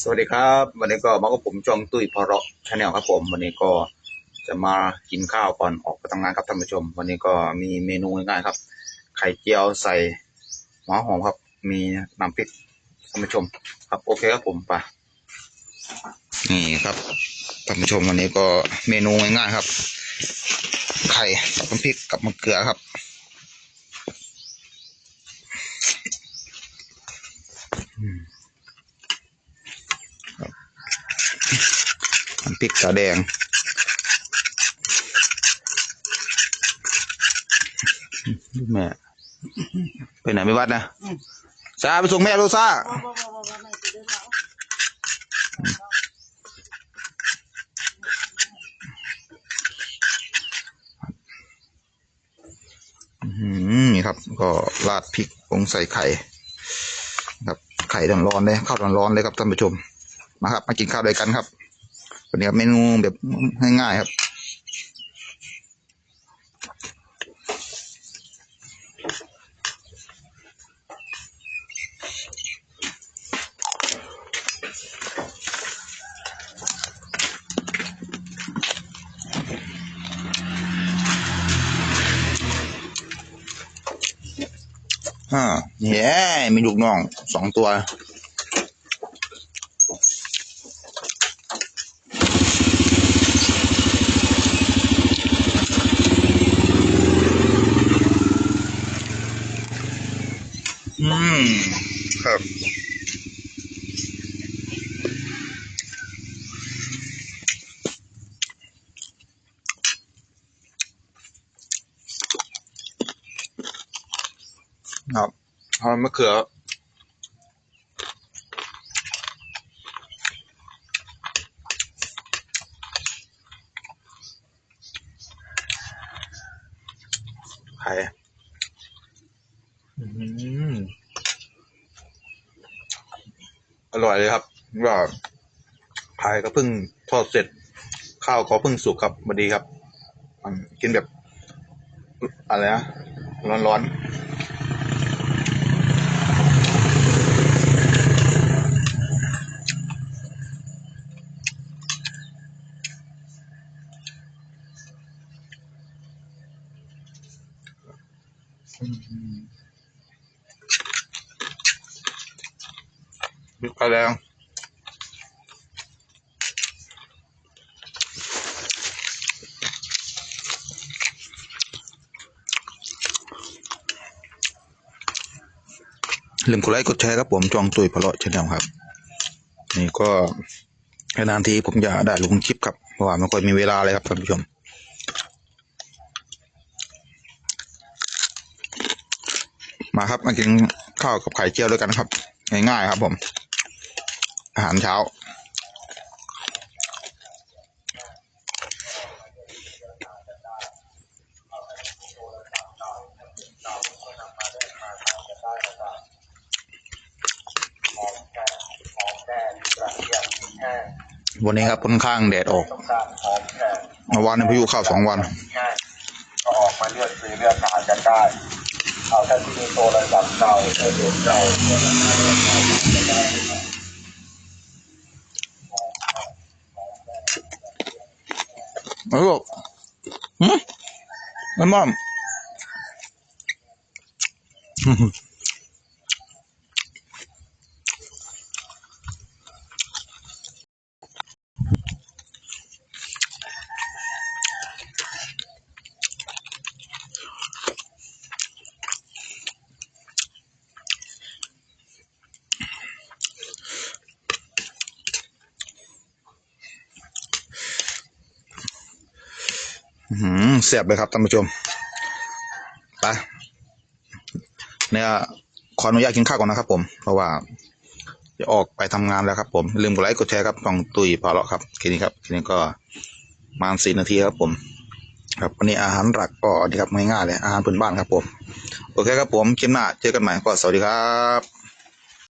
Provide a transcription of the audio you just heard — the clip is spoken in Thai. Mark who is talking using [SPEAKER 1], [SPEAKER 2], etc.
[SPEAKER 1] สวัสดีครับ วันนี้ก็มากับผมจองตุ้ยพอระชาแนลครับผมวันนี้ก็จะมากินข้าวก่อนออกไปทำงานครับท่านผู้ชม วันนี้ก็มีเมนูง่ายๆครับ ไข่เจียวใส่หัวหอมครับ มีน้ำพริกท่านผู้ชม ครับโอเคครับผมไปนี่ครับท่านผู้ชมวันนี้ก็เมนูง่ายๆครับ ไข่กับน้ำพริกกับมะเขือครับ น้ำพริกตาแดงลูกแม่ ไปไหนไม่วัดนะซาไปส่งแม่ลูกซาอื้อหือนี่ครับ ก็ราดพริกลงใส่ไข่ ครับไข่ร้อนเลยข้าวร้อนๆเลยครับท่านผู้ชมมาครับ มากินข้าวด้วยกันครับวันนี้ครับเมนูแบบง่ายๆครับ อ่าแย่มีลูกน้องสองตัวอืมครับ ครับเอามะเขือ ไข่อื้อหืออร่อยเลยครับว่าไข่ก็เพิ่งทอดเสร็จ ข้าวก็เพิ่งสุกครับพอดีครับอืมกินแบบ อะไรนะร้อนๆ พริกไทยแดงลืมกดไลค์กดแชร์ครับผมจองตุยพะเลาะชาแนลครับ นี่ก็นานทีผมจะได้ลงคลิปครับเพราะว่าไม่ค่อยมีเวลาเลยครับท่านผู้ชม มาครับมากินข้าวกับไข่เจียวด้วยกันครับ ง่ายๆครับผม อาหารเช้า วันนี้ครับค่อนข้างแดดออกเมื่อวานในพายุเข้าสองวัน
[SPEAKER 2] ก็ออกมาเลือกซื้อเลือกทากันได้ เอาท่านที่มีโทรศัพท์เก่าเออเก่า
[SPEAKER 1] เอ้ยบอกหืมมันม่อมอื้อหื เสียบเลยครับท่านผู้ชมไปเนี่ยขออนุญาตกินข้าวก่อนนะครับผม เพราะว่าจะออกไปทำงานแล้วครับผม ลืมกดไลค์กดแชร์ครับต้องตุยพอเลาะครับแค่นี้ครับแค่นี้ก็มาสี่นาทีครับผม ครับวันนี้อาหารหลักก็นี่ครับง่ายๆเลยอาหารพื้นบ้านครับผม โอเคครับผมคลิปหน้าเจอกันใหม่ก็สวัสดีครับ